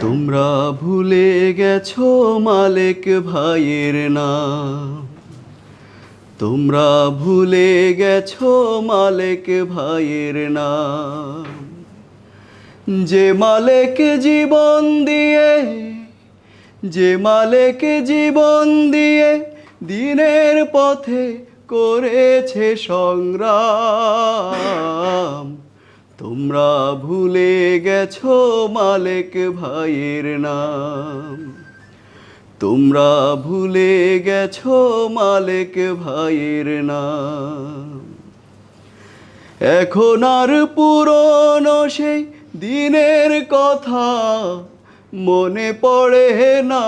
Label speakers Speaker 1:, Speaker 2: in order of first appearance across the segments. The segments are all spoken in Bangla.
Speaker 1: তোমরা ভুলে গেছো মালেক ভাইয়ের নাম। তোমরা ভুলে গেছো মালেক ভাইয়ের নাম। যে মালেক জীবন দিয়ে, যে মালেক জীবন দিয়ে দিনের পথে করেছে সংগ্রাম। তোমরা ভুলে গেছো মালেক ভাইয়ের নাম। তোমরা ভুলে গেছো মালেক ভাইয়ের নাম। এখন আর পুরনো সেই দিনের কথা মনে পড়ে না।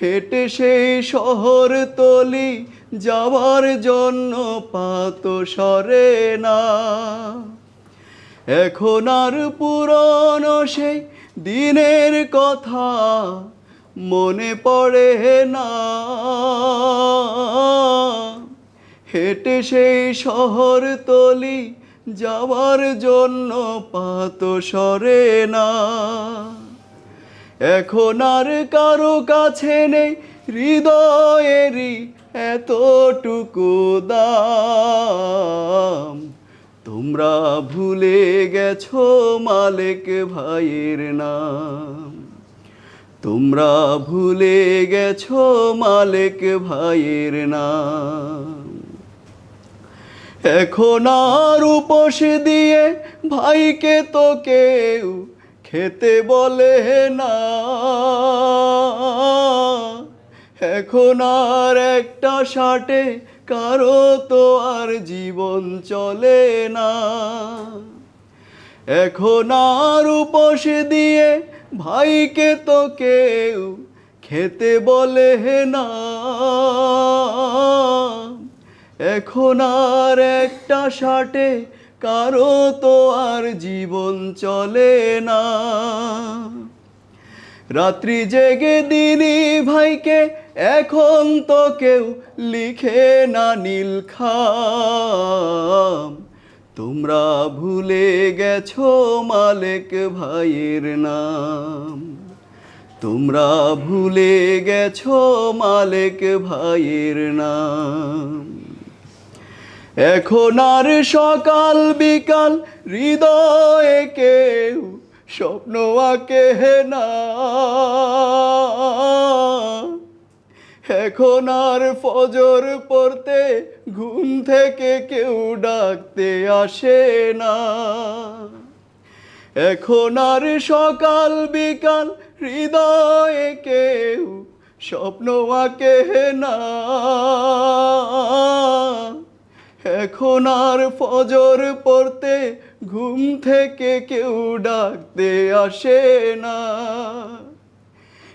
Speaker 1: হেঁটে সেই শহর তলি যাওয়ার জন্য পাত সরে না। এখন আর পুরনো সেই দিনের কথা মনে পড়ে না। হেঁটে সেই শহর তলি যাওয়ার জন্য পাত সরে না। এখন আর কারও কাছে নেই হৃদয়েরই এতটুকু দাম। তোমরা ভুলে গেছো মালিক ভাইয়ের নাম। তোমরা ভুলে গেছো মালিক ভাইয়ের নাম। এখন আর উপোস দিয়ে ভাইকে তো কেউ খেতে বলে না। এখন আর একটা শার্টে, কারও তো আর জীবন চলে না। এখন আর উপোস দিয়ে ভাইকে তো কেউ খেতে বলে না। এখন আর একটা শার্টে, কারও তো আর জীবন চলে না। রাত্রি জেগে দিনি ভাইকে, এখন তো কেউ লিখে না নীল খাম। তোমরা ভুলে গেছো মালিক ভাইয়ের নাম। তোমরা ভুলে গেছো মালিক ভাইয়ের নাম। এখন আর সকাল বিকাল হৃদয়ে কেউ স্বপ্ন আঁকে না। এখন আর ফজর পড়তে ঘুম থেকে কেউ ডাকতে আসে না। এখন আর সকাল বিকাল হৃদয়ে কেউ স্বপ্ন আঁকে না। এখন আর ফজর পড়তে ঘুম থেকে কেউ ডাকতে আসে না।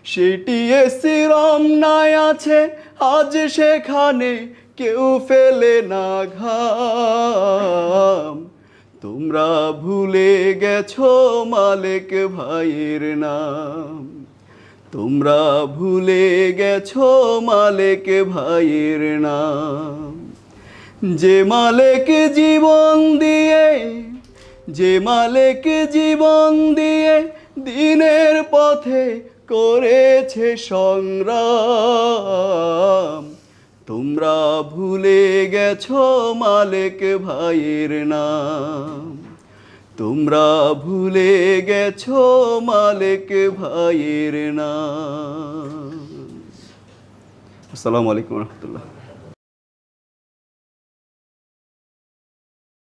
Speaker 1: সেটি এসি রমনায় আছে, আজ সেখানে কেউ ফেলে না ঘাম। তোমরা ভুলে গেছো মালিক ভাইয়ের নাম। তোমরা ভুলে গেছো মালিক ভাইয়ের নাম। যে মালিক জীবন দিয়ে যে মালিক জীবন দিয়ে দিনের পথে করেছে সংগ্রাম। তোমরা ভুলে গেছো মালিক ভাইয়ের নাম। তোমরা ভুলে গেছো মালিক ভাইয়ের নাম। আসসালামু আলাইকুম রহমতুল্লাহ।